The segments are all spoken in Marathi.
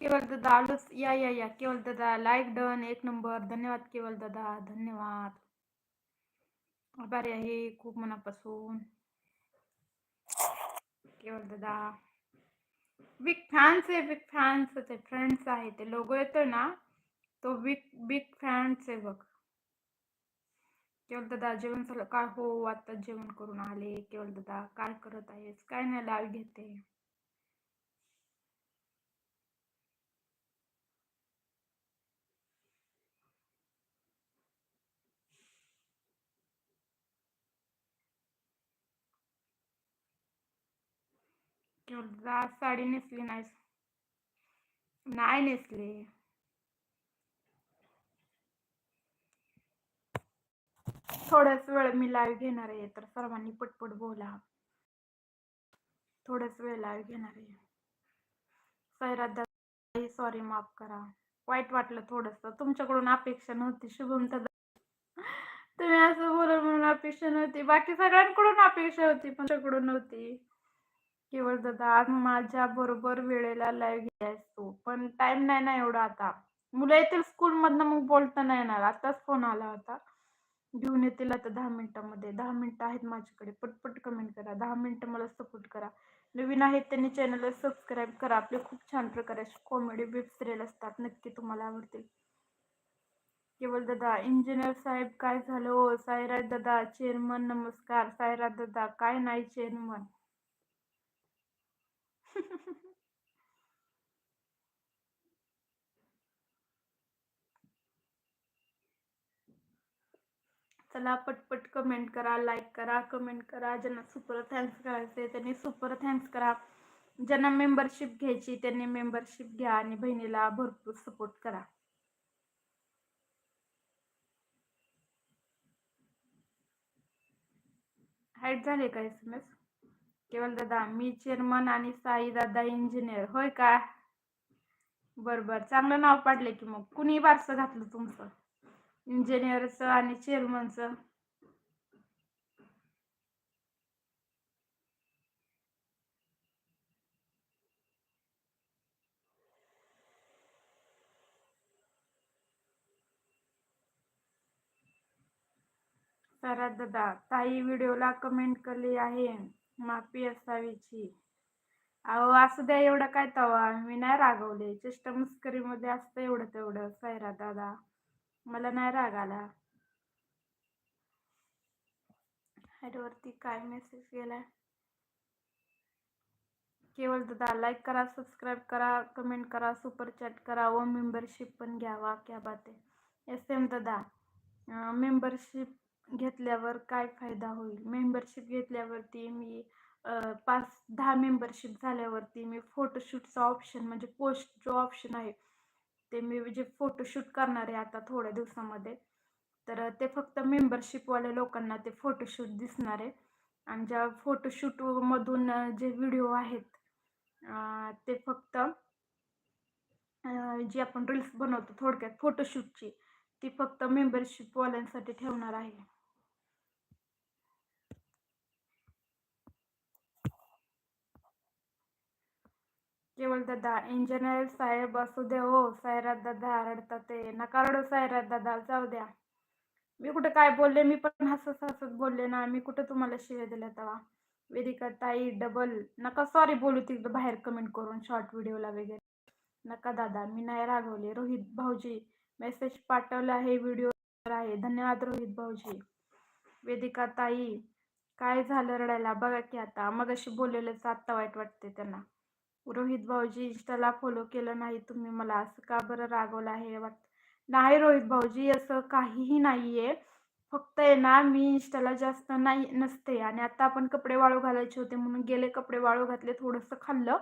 केवल दादा आलोच. या या या. केवल दादा लाईक डन एक नंबर धन्यवाद केवल दादा. धन्यवाद. आभारी आहे. खूप मनापासून. केवळ दादा. बिग फॅन्स आहे बिग फॅन्स ते फ्रेंड्स आहे. ते लोगो येतोय ना? तो बिग बिग फॅन्स आहे बघ. केवळ दादा जेवण झालं काय हो आता जेवण करून आले. केवळ दादा काय करत आहेस? काय नाही लाईव्ह घेते. केवळ साडी नेसली नाही. नाही नेसली. थोड्याच वेळ मी लाईव्ह घेणार आहे तर सर्वांनी पटपट बोला. थोड्याच वेळ लाईव्ह घेणार आहे. सैरात सॉरी माफ करा. वाईट वाटलं थोडस. तुमच्याकडून अपेक्षा नव्हती शुभम तुम्ही असं बोलून म्हणून अपेक्षा नव्हती. बाकी सगळ्यांकडून अपेक्षा होती पण तुमच्याकडून नव्हती. केवळ दादा आज माझ्या बरोबर वेळेला लाईव्ह घ्यायचो पण टाइम नाही ना एवढा आता. मुलं येतील स्कूल मधनं मग बोलता नाही येणार. आताच फोन आला होता. घेऊन येतील आता दहा मिनिटांमध्ये. दहा मिनिटं आहेत माझ्याकडे. पटपट कमेंट करा. दहा मिनिटं मला सपोर्ट करा. नवीन आहेत त्यांनी चॅनलला सबस्क्राईब करा. आपले खूप छान प्रकारे कॉमेडी वेब सिरियल असतात. नक्की तुम्हाला आवडतील. केवळ दादा इंजिनियर साहेब काय झालं? हो सायराज दादा चेअरमन नमस्कार. सायराज दादा काय नाही चेअरमन चला पटपट कमेंट करा लाईक करा कमेंट करा. ज्यांना सुपर थँक्स करायचे त्यांनी सुपर थँक्स करा. ज्यांना मेंबरशिप घ्यायची त्यांनी मेंबरशिप घ्या आणि बहिणीला भरपूर सपोर्ट करा. हाईट झाले का एस एम एस केवल दादा मी चेअरमन आणि साई दादा इंजिनियर होय का? बर बर चांगलं नाव पाडले की मग. कुणी बारसं घातलं तुमचं? इंजिनियरचं आणि चेअरमनचं सरा दादा ताई व्हिडिओला कमेंट केली आहे. माफी असावीची. अहो असू द्या एवढं काय तवा. मी नाही रागवले. चेष्ट मुस्करीमध्ये असतं एवढं तेवढं सैरा दादा. मला नाही राग आला. वरती काय मेसेज गेलाय? केवळ दादा लाईक करा सबस्क्राईब करा कमेंट करा सुपर चॅट करा. व मेंबरशिप पण घ्यावा क्या बात आहे. एस एम दादा. मेंबरशिप घेतल्यावर काय फायदा होईल? मेंबरशिप घेतल्यावरती मी पाच दहा मेंबरशिप झाल्यावरती मी फोटोशूटचा ऑप्शन म्हणजे पोस्ट जो ऑप्शन आहे ते मी जे फोटोशूट करणार आहे आता थोड्या दिवसामध्ये तर ते फक्त मेंबरशिपवाल्या लोकांना ते फोटोशूट दिसणार आहे. आणि ज्या फोटोशूटमधून जे व्हिडिओ आहेत ते फक्त जी आपण रील्स बनवतो थोडक्यात फोटोशूटची ती फक्त मेंबरशिपवाल्यांसाठी ठेवणार आहे. दादा इंजिनियर साहेब असू दे हो साहेरात दादा रडतात ते नका रडू सायरात दादा जाऊ द्या मी कुठं काय बोलले मी पण हसत हसत बोलले ना मी कुठं तुम्हाला शिव्या दिल्या तेव्हा वेदिका ताई डबल नका सॉरी बोलू तिकडं बाहेर कमेंट करून शॉर्ट व्हिडिओला वगैरे नका दादा मी नाही रागवले रोहित भाऊजी मेसेज पाठवला आहे व्हिडिओ आहे धन्यवाद रोहित भाऊजी वेदिका ताई काय झालं रडायला बघा की आता मग अशी बोललेलंच आत्ता वाईट वाटते त्यांना रोहित भाऊजी इंस्टाला फॉलो केलं नाही. तुम्ही मला असं का बरं रागवलं आहे? वाट नाही रोहित भाऊजी असं काहीही नाही आहे फक्त आहे ना मी इंस्टाला जास्त नाही नसते. आणि आता आपण कपडे वाळू घालायचे होते म्हणून गेले कपडे वाळू घातले थोडंसं खाल्लं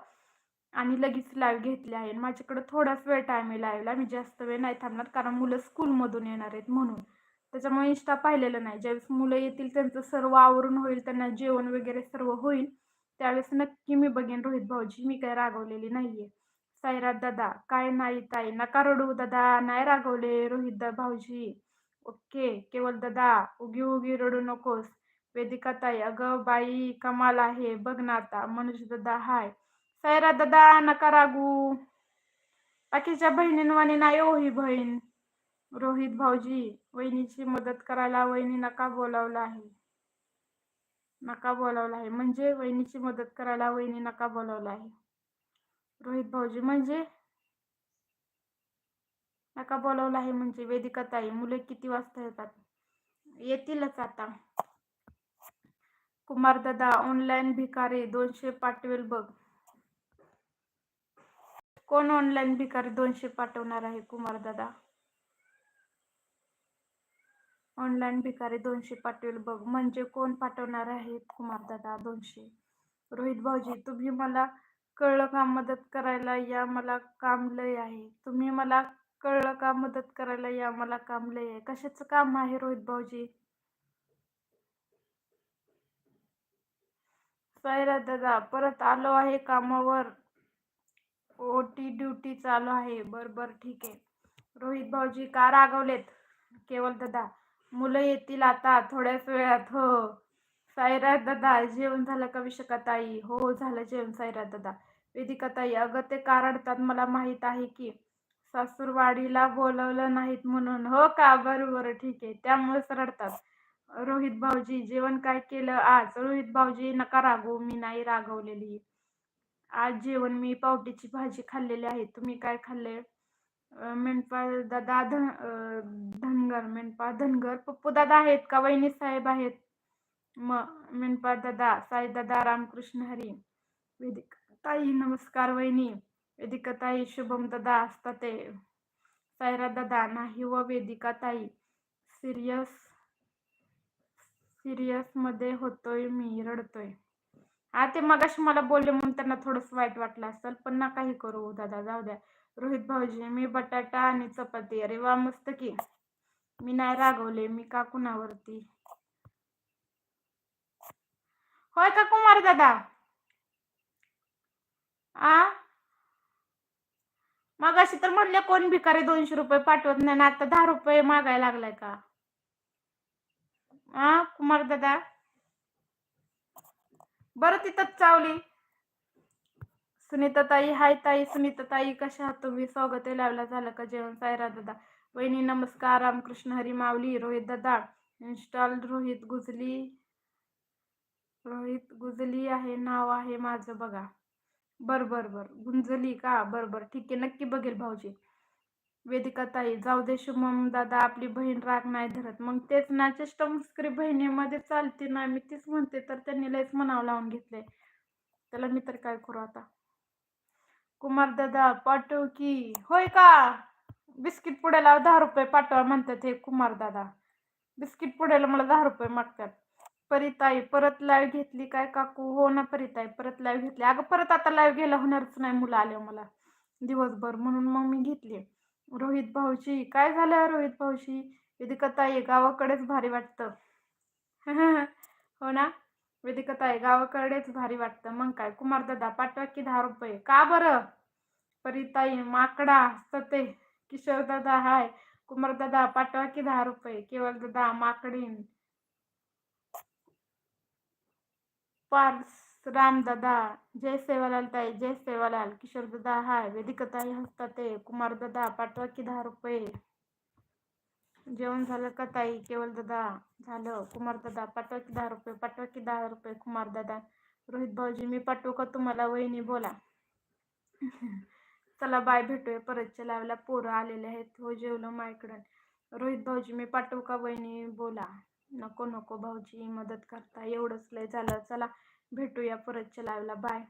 आणि लगेच लाईव्ह घेतले आहे. माझ्याकडे थोडाच वेळ टाईम आहे लाईव्हला मी जास्त वेळ नाही थांबणार कारण मुलं स्कूलमधून येणार आहेत म्हणून. त्याच्यामुळे इंस्टा पाहिलेलं नाही. ज्यावेळेस मुलं येतील त्यांचं सर्व आवरून होईल त्यांना जेवण वगैरे सर्व होईल. त्यावेळेस नक्की मी बघेन. रोहित भाऊजी मी काय रागवलेली नाहीये. साईरात दादा काय नाही ताई नका रडू दादा नाही रागवले रोहित भाऊजी. ओके केवळ दादा उगी उगी रडू नकोस. वेदिका ताई अगं बाई कमाल आहे बघ ना आता मनुष्य दादा हाय. सायरा दादा नका रागू. बाकीच्या बहिणींवाणी नाही हो ही बहीण. रोहित भाऊजी वहिनीची मदत करायला वहिनी नका बोलावलं आहे? नका बोलावला आहे. म्हणजे वहिनीची मदत करायला वहिनी नका बोलावला आहे. रोहित भाऊजी म्हणजे? नका बोलावला आहे म्हणजे वेदिका ताई मुले किती वाजता येतात? येतीलच आता. कुमार दादा ऑनलाईन भिकारी दोनशे पाठवेल बघ. कोण ऑनलाईन भिकारी दोनशे पाठवणार आहे कुमार दादा? ऑनलाईन भिकारी दोनशे पाठवेल बघ. म्हणजे कोण पाठवणार आहेत कुमार दादा दोनशे? रोहित भाऊजी तुम्ही मला कळलं का मदत करायला? या मला काम लय आहे. तुम्ही मला कळलं का मदत करायला? या मला काम लय आहे. कशाचं काम आहे रोहित भाऊजी? सायरा दादा परत आलो आहे कामावर. ओटी ड्युटी चालू आहे. बर बर ठीक आहे. रोहित भाऊजी का रागवलेत? केवल दादा मुलं येतील आता थोड्याच वेळात हो. साईराज दादा जेवण झालं का विशाखा ताई हो झालं जेवण साईराज दादा. वेदिका ताई अगं ते कारडतात मला माहीत आहे की. सासूरवाडीला बोलवलं नाहीत म्हणून. हो का? बरं बरं ठीक आहे. त्यामुळेच रडतात रोहित भाऊजी जेवण काय केलं आज? रोहित भाऊजी नका रागवू मी नाही रागवलेली. आज जेवण मी पावटीची भाजी खाल्लेली आहे. तुम्ही काय खाल्ले? मेंढपा दादा धन धनगर मेंढपा धनगर. पप्पू दादा आहेत का? वहिनी साहेब आहेत. म मेंढपा दादा साई दादा रामकृष्ण हरी. वेदिक ताई नमस्कार वहिनी. वेदिका ताई शुभम दादा असता ते. सायरा दादा नाही व वेदिका ताई. सिरियस सिरियसमध्ये होतोय मी रडतोय. हा ते मगाशी मला बोलले म्हणून त्यांना थोडस वाईट वाटलं असेल पण ना काही करू दादा जाऊ द्या. रोहित भाऊजी मी बटाटा आणि चपाती. अरे वा मस्त की. मी नाही रागवले मी का कुणावरती? होय का कुमार दादा? आ? मग अशी तर म्हणले कोण भिकारी दोनशे रुपये पाठवत नाही ना आता दहा रुपये मागायला लागलाय का? आ कुमार दादा? बरं तिथंच चावली. सुनीताताई हाय ताई. सुनीताताई कशा आहात तुम्ही? स्वागत आहे लावला झालं का जेवण? सायरा दादा. वहिनी नमस्कार. रामकृष्ण हरी माऊली रोहित दादा. इन्स्टॉल रोहित गुजली. रोहित गुजली आहे. नाव आहे माझं बघा. बर बर बर. गुंजली का? बर बर. ठीक आहे. नक्की बघेल भाऊजी. वेदिका ताई जाऊ दे शुभम दादा. आपली बहीण राग नाही धरत. मग तेच ना चेष्टमस्करी बहिणीमध्ये चालते ना. मी तीच म्हणते तर त्यांनी लयच म्हणावं लावून घेतलंय. त्याला मी तर काय करू आता? कुमार दादा पाठव की. होय का? बिस्किट पुड्याला दहा रुपये पाठवा म्हणतात हे कुमार दादा. बिस्किट पुड्याला मला दहा रुपये मागतात. परिताई परत लाईव्ह घेतली काय काकू? हो ना परिताई परत लाईव्ह घेतली. अगं परत आता लाईव्ह घ्यायला होणारच नाही मुलं आले मला. दिवसभर म्हणून मग मी घेतली. रोहित भाऊशी काय झालं रोहित भाऊची कथा ताई गावाकडेच भारी वाटतं. हो ना? वेदिकताई गावाकडेच भारी वाटतं. मग काय? कुमारदादा पाठवा की दहा रुपये. का बरं? परिताई माकडा सते किशोरदादा हाय. कुमारदादा पाठवा की दहा रुपये. केवळ दादा माकडीन पार्स रामदादा. जय सेवालाल ताई जय सेवालाल. किशोर दादा हाय. वेदिकताई हस्तते हसतात कुमार पाठवा की दहा रुपये. जेवण झालं का ताई? केवळ दादा झालं. कुमार दादा पाठवा की दहा रुपये पाठवा की दहा रुपये कुमार दादा. रोहित भाऊजी मी पाठवू का तुम्हाला? वहिनी बोला. चला बाय भेटूया परतच्या लावला पोरं आलेले आहेत. हो जेवलं माझ्याकडं रोहित भाऊजी मी पाठवू का? वहिनी बोला. नको नको भाऊजी मदत करता. एवढंच लय झालं. चला भेटूया परतच्या लावला बाय.